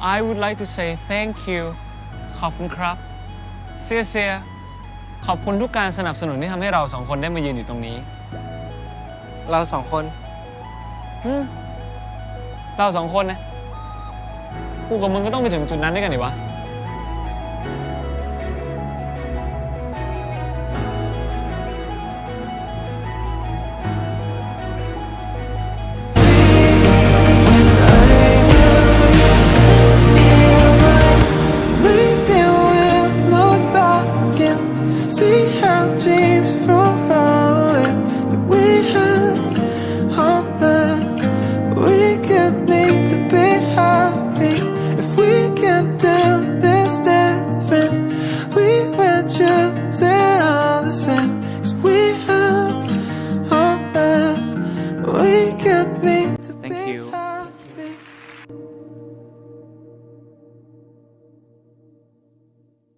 I would like to say thank you ขอบคุณครับเซียเซียขอบคุณทุกการสนับสนุนที่ทำให้เราสองคนได้มายืนอยู่ตรงนี้เราสองคนอืมเราสองคนนะ กูกับมึงก็ต้องไปถึงจุดนั้นด้วยกันดิวะ See how dreams from falling that we had all that we could need to be happy. If we can do this different, we will choose it all the same. Cause we had all that we could need.